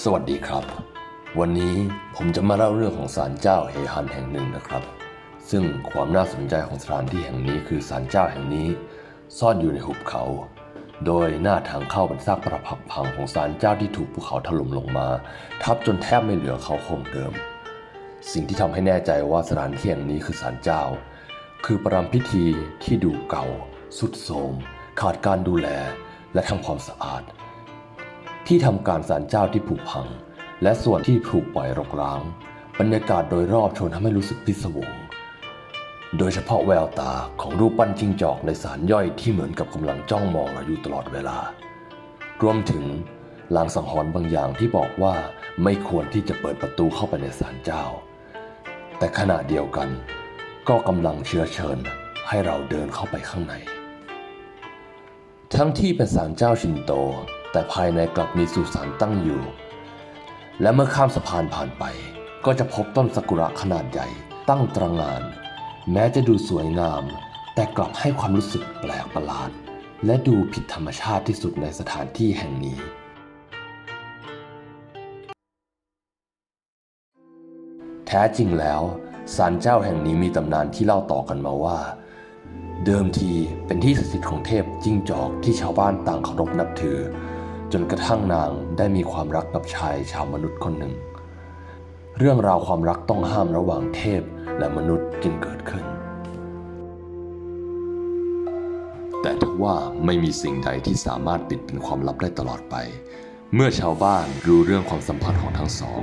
สวัสดีครับ วันนี้ผมจะมาเล่าเรื่องของศาลเจ้าเฮฮันแห่งหนึ่งนะครับ ซึ่งความน่าสนใจของสถานที่แห่งนี้คือศาลเจ้าแห่งนี้ ซ่อนอยู่ในหุบเขา โดยหน้าทางเข้าเป็นซากปรักหักพังของศาลเจ้าที่ถูกภูเขาถล่มลงมา ทับจนแทบไม่เหลือเขาโครงเดิม สิ่งที่ทำให้แน่ใจว่าสถานที่แห่งนี้คือศาลเจ้า คือประรำพิธีที่ดูเก่า สุดโทรมขาดการดูแลและทำความสะอาด ที่ทำการศาลเจ้าที่ผุพัง และส่วนที่ถูกปล่อยรกร้าง บรรยากาศโดยรอบชวนทำให้รู้สึกพิศวง โดยเฉพาะแววตาของรูปปั้นจิ้งจอกในศาลย่อยที่เหมือนกับกำลังจ้องมองเราอยู่ตลอดเวลา รวมถึงลางสังหรณ์บางอย่างที่บอกว่าไม่ควรที่จะเปิดประตูเข้าไปในศาลเจ้า แต่ขณะเดียวกัน ก็กำลังเชื้อเชิญให้เราเดินเข้าไปข้างใน ทั้งที่เป็นศาลเจ้าชินโต แต่ภายในกลับมีสุสานตั้งอยู่ และเมื่อข้ามสะพานผ่านไป ก็จะพบต้นซากุระขนาดใหญ่ตั้งตระงาน แม้จะดูสวยงาม แต่กลับให้ความรู้สึกแปลกประหลาด และดูผิดธรรมชาติที่สุดในสถานที่แห่งนี้ แท้จริงแล้วศาลเจ้าแห่งนี้มีตำนานที่เล่าต่อกันมาว่า เดิมทีเป็นที่สถิตของเทพจิ้งจอกที่ชาวบ้านต่างเคารพนับถือ จนกระทั่งนางได้มีความรักกับชายชาวมนุษย์คนหนึ่ง เรื่องราวความรักต้องห้ามระหว่างเทพและมนุษย์จึงเกิดขึ้น แต่ทว่าไม่มีสิ่งใดที่สามารถปิดเป็นความลับได้ตลอดไป เมื่อชาวบ้านรู้เรื่องความสัมพันธ์ของทั้งสอง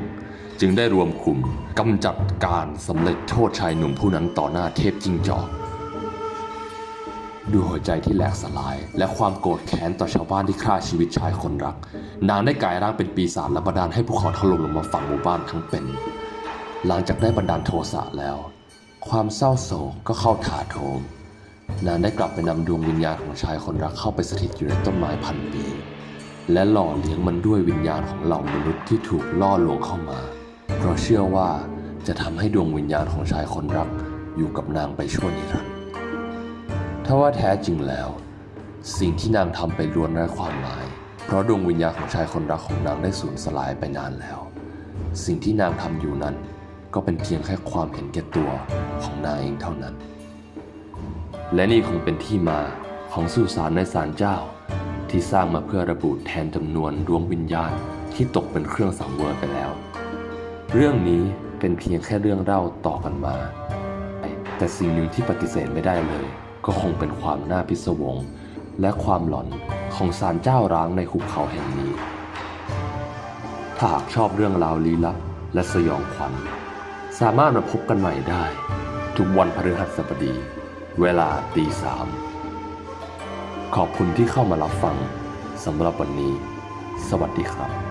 จึงได้รวมกลุ่มกำจัดการสำเร็จโทษชายหนุ่มผู้นั้นต่อหน้าเทพจิงจอก ด้วยหัวใจที่แหลกสลาย และความโกรธแค้นต่อชาวบ้านที่ฆ่าชีวิตชายคนรัก นางได้กลายร่างเป็นปีศาจและบันดาลให้ภูเขาถล่มลงมาฝังหมู่บ้านทั้งเป็น หลังจากได้บันดาลโทสะแล้ว ความเศร้าโศกก็เข้าถาโถมนางได้กลับไปนำดวงวิญญาณของชายคนรักเข้าไปสถิตอยู่ในต้นไม้พันปี และหล่อเลี้ยงมันด้วยวิญญาณของเหล่ามนุษย์ที่ถูกล่อลวงเข้ามา เพราะเชื่อว่าจะทำให้ดวงวิญญาณของชายคนรักอยู่กับนางไปชั่วนิรันดร์ ถ้าว่าแท้จริงแล้ว สิ่งที่นางทำไปล้วนไร้ความหมาย เพราะดวงวิญญาณของชายคนรักของนางได้สูญสลายไปนานแล้ว สิ่งที่นางทำอยู่นั้น ก็เป็นเพียงแค่ความเห็นแก่ตัวของนางเองเท่านั้น และนี่คงเป็นที่มาของสุสานในศาลเจ้า ที่สร้างมาเพื่อระบุแทนจำนวนดวงวิญญาณที่ตกเป็นเครื่องสังเวยไปแล้ว เรื่องนี้เป็นเพียงแค่เรื่องเล่าต่อกันมา แต่สิ่งหนึ่งที่ปฏิเสธไม่ได้เลย ก็คงเป็นความน่าพิศวง และความหลอนของศาลเจ้าร้างในหุบเขาแห่งนี้ ถ้าหากชอบเรื่องราวลี้ลับและสยองขวัญ สามารถมาพบกันใหม่ได้ ทุกวันพฤหัสบดี เวลาตีสามขอบคุณที่เข้ามารับฟังสำหรับวันนี้ สวัสดีครับ